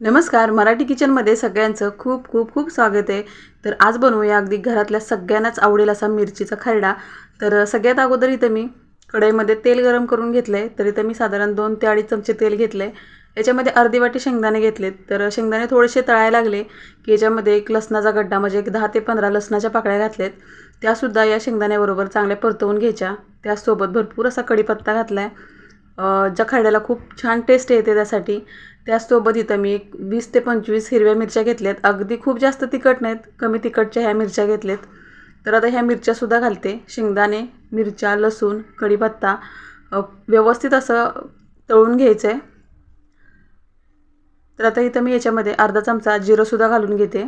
नमस्कार मराठी किचनमध्ये सगळ्यांचं खूप खूप खूप स्वागत आहे. तर आज बनवूया अगदी घरातल्या सगळ्यांनाच आवडेल असा मिरचीचा खरडा. तर सगळ्यात अगोदर इथं मी कढईमध्ये तेल गरम करून घेतलं आहे तर इथं मी साधारण दोन ते अडीच चमचे तेल घेतलं आहे याच्यामध्ये अर्धी वाटी शेंगदाणे घेतलेत. तर शेंगदाणे थोडेसे तळायला लागले की याच्यामध्ये एक लसणाचा गड्डा म्हणजे एक दहा ते पंधरा लसणाच्या पाकळ्या घातल्यात. त्यासुद्धा या शेंगदाण्याबरोबर चांगल्या परतवून घ्यायच्या. त्यासोबत भरपूर असा कढीपत्ता घातला आहे ज्या खूप छान टेस्ट येते त्यासाठी त्याचसोबत इथं मी एक वीस ते पंचवीस हिरव्या मिरच्या घेतल्यात. अगदी खूप जास्त तिखट नाहीत कमी तिखटच्या ह्या मिरच्या घेतल्यात. तर आता ह्या मिरच्यासुद्धा घालते. शेंगदाणे मिरच्या लसूण कढीपत्ता व्यवस्थित असं तळून घ्यायचं आहे तर आता इथं मी याच्यामध्ये अर्धा चमचा जिरंसुद्धा घालून घेते.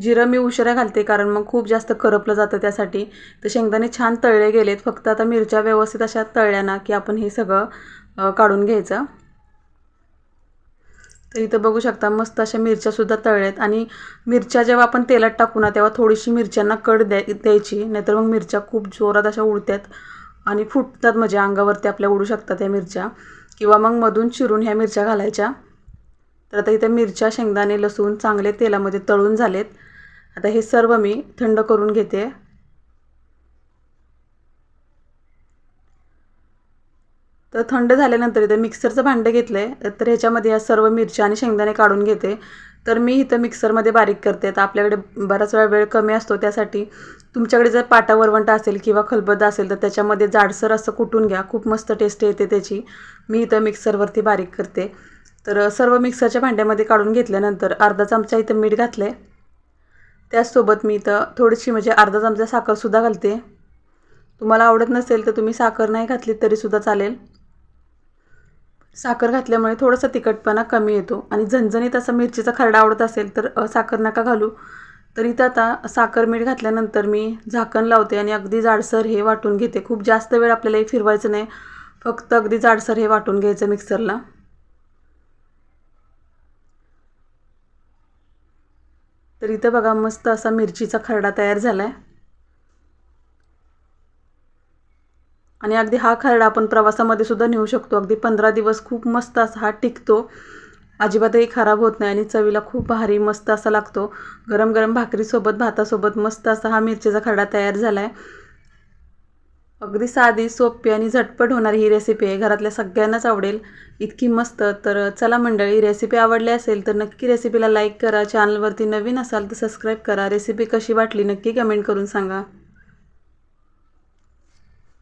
जिरं मी उशिरा घालते कारण मग खूप जास्त करपलं जातं त्यासाठी. तर शेंगदाणे छान तळले गेलेत. फक्त आता मिरच्या व्यवस्थित अशा तळल्या ना की आपण हे सगळं काढून घ्यायचं. तर इथं बघू शकता मस्त अशा मिरच्यासुद्धा तळल्यात. आणि मिरच्या जेव्हा आपण तेलात टाकू ना तेव्हा थोडीशी मिरच्यांना कड द्याय द्यायची. नाहीतर मग मिरच्या खूप जोरात अशा उडतात आणि फुटतात म्हणजे अंगावरती आपल्या उडू शकतात त्या मिरच्या. किंवा मग मधून चिरून ह्या मिरच्या घालायच्या. तर आता इथं मिरच्या शेंगदाणे लसूण चांगले तेलामध्ये तळून झालेत. आता हे सर्व मी थंड करून घेते. तर थंड झाल्यानंतर इथं मिक्सरचं भांडं घेतलं आहे तर ह्याच्यामध्ये या सर्व मिरच्या आणि शेंगदाणे काढून घेते. तर मी इथं मिक्सरमध्ये बारीक करते. तर आपल्याकडे बराच वेळा वेळ कमी असतो त्यासाठी. तुमच्याकडे जर पाटा वरवंटा असेल किंवा खलबद्दा असेल तर त्याच्यामध्ये जाडसर असं कुटून घ्या. खूप मस्त टेस्ट येते त्याची. मी इथं मिक्सरवरती बारीक करते. तर सर्व मिक्सरच्या भांड्यामध्ये काढून घेतल्यानंतर अर्धा चमचा इथं मीठ घातलं आहे त्याचसोबत मी इथं थोडीशी म्हणजे अर्धा चमचा साखरसुद्धा घालते. तुम्हाला आवडत नसेल तर तुम्ही साखर नाही घातली तरीसुद्धा चालेल. साखर घातल्यामुळे थोडासा तिखटपणा कमी येतो आणि झणझणीत असा मिरचीचा खरडा आवडत असेल तर साखर नका घालू. तर इथं आता साखर मीठ घातल्यानंतर मी झाकण लावते आणि अगदी जाडसर हे वाटून घेते. खूप जास्त वेळ आपल्याला हे फिरवायचं नाही. फक्त अगदी जाडसर हे वाटून घ्यायचं मिक्सरला. तर इथं बघा मस्त असा मिरचीचा खरडा तयार झाला आहे आणि अगदी हा खरडा आपण प्रवासामध्ये सुद्धा नेऊ शकतो. अगदी पंधरा दिवस खूप मस्त असा हा टिकतो. अजिबातही खराब होत नाही आणि चवीला खूप भारी मस्त असा लागतो. गरम गरम भाकरीसोबत भातासोबत मस्त असा हा मिरचीचा खरडा तयार झाला आहे अगदी साधी सोपी आणि झटपट होणारी ही रेसिपी आहे घरातल्या सगळ्यांनाच आवडेल. इतकी मस्त. तर चला मंडळी रेसिपी आवडली असेल तर नक्की रेसिपीला लाईक करा. चॅनलवरती नवीन असाल तर सबस्क्राईब करा. रेसिपी कशी वाटली नक्की कमेंट करून सांगा.